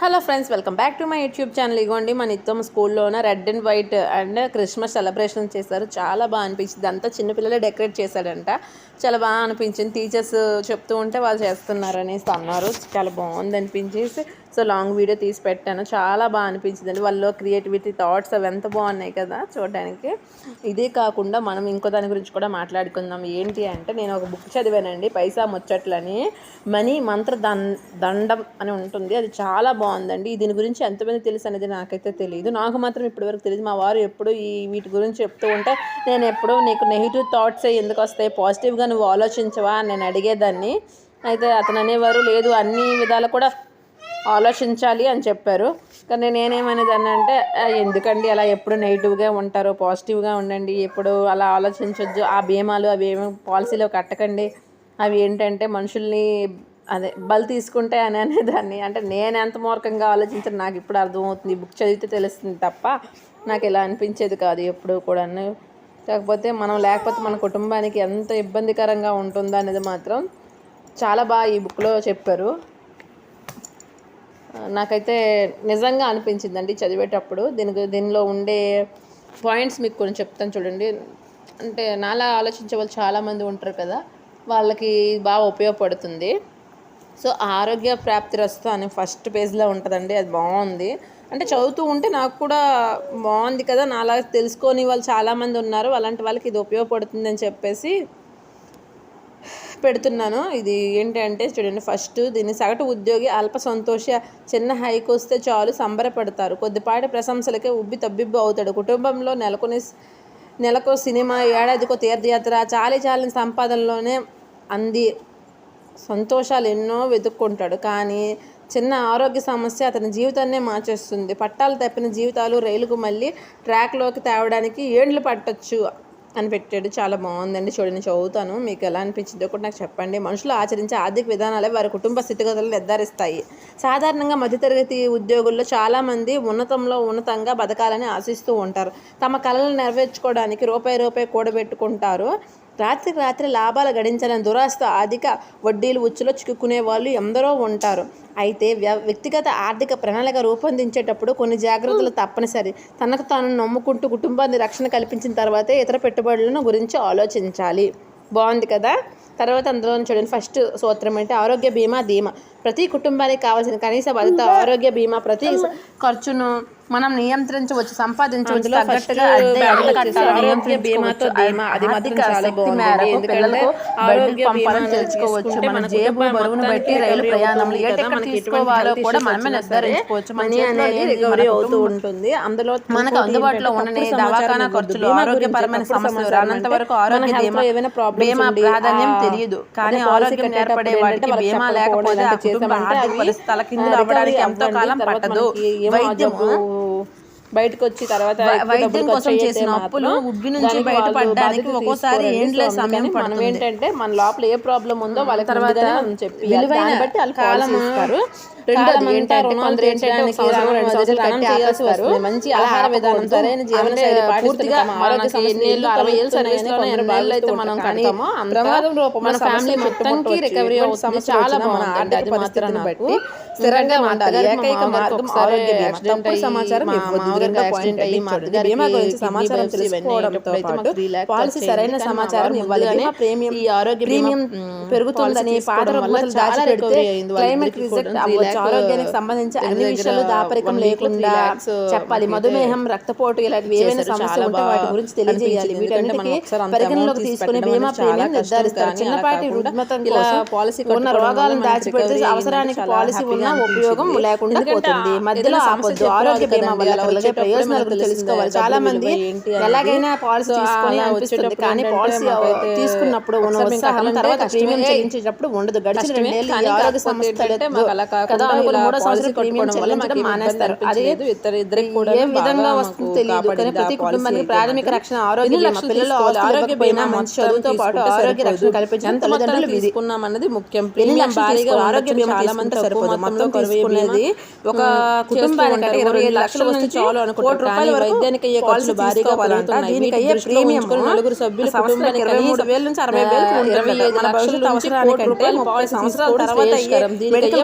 Hello friends welcome back to my YouTube channel. ఇగోండి మన ఇద్దరం స్కూల్లోన red and white and Christmas celebration చేశారు. చాలా బాగా అనిపించింది. అంతా చిన్నపిల్లలే డెకరేట్ చేశాడంట చాలా బాగా అనిపించింది. టీచర్స్ చెప్తూ ఉంటే వాళ్ళు చేస్తున్నారు అనేసి అన్నారు. చాలా బాగుంది అనిపించేసి. సో లాంగ్ వీడియో తీసి పెట్టాను. చాలా బాగా అనిపించింది అండి క్రియేటివిటీ థాట్స్ అవి ఎంత బాగున్నాయి కదా చూడడానికి. ఇదే కాకుండా మనం ఇంకో దాని గురించి కూడా మాట్లాడుకుందాం. ఏంటి అంటే నేను ఒక బుక్ చదివానండి. పైసా ముచ్చట్లని. మనీ మంత్ర దండం అని ఉంటుంది. అది చాలా బాగుందండి. దీని గురించి ఎంతమంది తెలుసు అనేది నాకైతే తెలియదు నాకు మాత్రం ఇప్పటివరకు తెలియదు మా వారు ఎప్పుడు ఈ వీటి గురించి చెప్తూ ఉంటే నేను ఎప్పుడూ నీకు నెగిటివ్ థాట్స్ ఎందుకు వస్తాయి? పాజిటివ్గా నువ్వు ఆలోచించవా? అని నేను అడిగేదాన్ని. అయితే అతను అనేవారు లేదు. అన్ని విధాలు కూడా ఆలోచించాలి అని చెప్పారు. కానీ నేనేమనేదాన్ని అంటే ఎందుకండి అలా ఎప్పుడు నెగిటివ్గా ఉంటారు పాజిటివ్గా ఉండండి ఎప్పుడు అలా ఆలోచించొద్దు ఆ బీమాలు అవి ఏమి పాలసీలో కట్టకండి అవి ఏంటంటే మనుషుల్ని అదే బలి తీసుకుంటే అని అనేదాన్ని. అంటే నేను ఎంత మూర్ఖంగా ఆలోచించిన నాకు ఇప్పుడు అర్థమవుతుంది బుక్ చదివితే తెలుస్తుంది తప్ప నాకు ఇలా అనిపించేది కాదు ఎప్పుడు కూడా కాకపోతే మనం లేకపోతే మన కుటుంబానికి ఎంత ఇబ్బందికరంగా ఉంటుందో అనేది మాత్రం చాలా బాగా ఈ బుక్లో చెప్పారు. నాకైతే నిజంగా అనిపించిందండి చదివేటప్పుడు. దీనికి దీనిలో ఉండే పాయింట్స్ మీకు కొన్ని చెప్తాను చూడండి. అంటే నాలా ఆలోచించే వాళ్ళు చాలామంది ఉంటారు కదా వాళ్ళకి బాగా ఉపయోగపడుతుంది. సో ఆరోగ్య ప్రాప్తి రస్తా అని ఫస్ట్ పేజ్లో ఉంటుందండి. అది బాగుంది. అంటే చదువుతూ ఉంటే నాకు కూడా బాగుంది కదా నాలా తెలుసుకొని వాళ్ళు చాలామంది ఉన్నారు. అలాంటి వాళ్ళకి ఇది ఉపయోగపడుతుంది అని చెప్పేసి పెడుతున్నాను. ఇది ఏంటంటే చూడండి ఫస్ట్ దీన్ని సగటు ఉద్యోగి అల్ప సంతోష చిన్న హైక్ వస్తే చాలు సంబరపడతారు. కొద్దిపాటి ప్రశంసలకే ఉబ్బి తబ్బిబ్బు అవుతాడు. కుటుంబంలో నెలకొని నెలకో సినిమా ఏడాదికో తీర్థయాత్ర చాలీ చాలని సంపాదనలోనే అంది. సంతోషాలు ఎన్నో వెతుక్కుంటాడు. కానీ చిన్న ఆరోగ్య సమస్య అతని జీవితాన్నే మార్చేస్తుంది. పట్టాలు తప్పిన జీవితాలు రైలుకు మళ్ళీ ట్రాక్లోకి తేవడానికి ఏండ్లు పట్టొచ్చు. అని పెట్టాడు. చాలా బాగుందండి. చూడండి చదువుతాను. మీకు ఎలా అనిపించిందో కూడా నాకు చెప్పండి. మనుషులు ఆచరించే ఆర్థిక విధానాలే వారి కుటుంబ స్థితిగతులను నిర్ధారిస్తాయి. సాధారణంగా మధ్యతరగతి ఉద్యోగుల్లో చాలామంది ఉన్నతంలో ఉన్నతంగా బతకాలని ఆశిస్తూ ఉంటారు. తమ కళలను నెరవేర్చుకోవడానికి రూపాయి రూపాయి కూడబెట్టుకుంటారు. రాత్రికి రాత్రి లాభాలు గడించాలని దురాస్త అధిక వడ్డీలు ఉచ్చులో చిక్కుకునే వాళ్ళు ఎందరో ఉంటారు. అయితే వ్య- వ్యక్తిగత ఆర్థిక ప్రణాళిక రూపొందించేటప్పుడు కొన్ని జాగ్రత్తలు తప్పనిసరి. తనకు తాను నమ్ముకుంటూ కుటుంబాన్ని రక్షణ కల్పించిన తర్వాతే ఇతర పెట్టుబడులను గురించి ఆలోచించాలి. బాగుంది కదా? తర్వాత అందులో చూడండి ఫస్ట్ సూత్రం అంటే ఆరోగ్య బీమా ధీమా. ప్రతి కుటుంబానికి కావాల్సిన కనీస భద్రత ఆరోగ్య బీమా ప్రతి ఖర్చును మనం నియంత్రించవచ్చు సంపాదించవచ్చు తగ్గట్టుగా అద్దె కట్టాలో. అది తెలుసుకోవచ్చు. మన జేబు బరువును బట్టి రైలు ప్రయాణంలో ఏ టికెట్ తీసుకోవాలో కూడా మనమే నిర్ధారించుకోవచ్చు. మనీ అనేది రికవరీ అవుతూ ఉంటుంది. అందులో మనకు అందుబాటులో ఉన్న దవాఖానా ఖర్చులు ఆరోగ్యపరమైన సమస్యలు రానంత వరకు ఆరోగ్య బీమా బీమా ప్రాధాన్యం తెలియదు. కానీ ఆరోగ్యం ఏర్పడే వాటికి బీమా లేకపోతే ఆ కుటుంబ ఆర్థిక పరిస్థితి తలకిందులు అవ్వడానికి ఎంతో కాలం పట్టదు వైద్యము బయటకు వచ్చి తర్వాత వైద్యం కోసం చేసిన అప్పులు ఉబ్బి నుంచి బయటపడడానికి ఒక్కోసారి ఏండ్లే సమయం మనం ఏంటంటే మన లోపల ఏ ప్రాబ్లం ఉందో వాళ్ళ తర్వాత చెప్పి విలువైన బట్టి వాళ్ళు కాలం ఇస్తారు రెండు సంవత్సరాలు కట్టి మంచి ఆహార విధానం సరైన జీవన శైలి పూర్తిగా ఆరోగ్య సమస్యలు అరవై ఏళ్ళు సర్వీస్లోనే ఎనభై ఏళ్ళు అయితే మనం కడతామో? ప్రమాదం రూపం మన ఫ్యామిలీ మొత్తంకి రికవరీ అవుతుంది చాలా ఆర్థిక పరిస్థితిని బట్టి స్థిరంగా ఉండాలి ఏకైక మార్గం ఆరోగ్య బీమా. తప్పుడు సమాచారం అయ్యి మాట్లాడి బీమా గురించి సమాచారం తెలుసుకోవడంతో పాటు పాలసీ సరైన సమాచారం ఇవ్వాలి ప్రీమియం ఈ ఆరోగ్య ప్రీమియం పెరుగుతుందని పాత రుగ్మతలు దాచిపెడితే క్లైమేట్ రిజెక్ట్ అవ్వచ్చు. ఆరోగ్యానికి సంబంధించి అన్ని విషయాలు దాపరికం లేకుండా చెప్పాలి. మధుమేహం రక్తపోటు ఇలాంటివి ఏవైనా సమస్యలు ఉంటే వాటి గురించి తెలియజేయాలి. వీటన్నిటికీ పరిగణలోకి తీసుకుని బీమా ప్రీమియం నిర్ధారిస్తారు. చిన్నపాటి రుగ్మతం కోసం పాలసీ ఉన్న రోగాలను దాచిపెడితే అవసరానికి పాలసీ ఉన్న ఉపయోగం లేకుండా పోతుంది. మధ్యలో ఆపొద్దు. ఆరోగ్య బీమా వల్ల కలిగే ప్రయోజనాల గురించి తెలుసుకోవాలి. చాలా మంది ఎలాగైనా పాలసీ తీసుకొని అనిపిస్తుంది. కానీ పాలసీ తీసుకున్నప్పుడు ఉన్న ఉత్సాహం తర్వాత ప్రీమియం చెల్లించేటప్పుడు ఉండదు. గడిచిన రెండేళ్ళు ఆరోగ్య సంస్థ కదా అనుకుని మూడో సంవత్సరం ప్రీమియం చెల్లించడం మానేస్తారు. అదే ఏ విధంగా వస్తుందో తెలియదు కానీ ప్రతి కుటుంబానికి ప్రాథమిక రక్షణ ఆరోగ్య బీమా పిల్లలు ఆరోగ్య బీమా మంచి చదువుతో పాటు ఆరోగ్య రక్షణ కల్పించిన తల్లిదండ్రులు తీసుకున్నామన్నది ముఖ్యం ప్రీమియం భారీగా ఆరోగ్య బీమా చాలా మంది సరిపోదు మొత్తం తీసుకునేది ఒక కుటుంబానికి ఇరవై ఐదు లక్షలు వస్తే చాలు అనుకుంటారు. వైద్యానికి అయ్యే ఖర్చులు భారీగా పడుతున్నాయి దీనికి అయ్యే ప్రీమియం నలుగురు సభ్యులు ఇరవై మూడు వేల నుంచి అరవై వేలు ఉంటుంది మన భవిష్యత్తు అవసరానికంటే ముప్పై సంవత్సరాల తర్వాత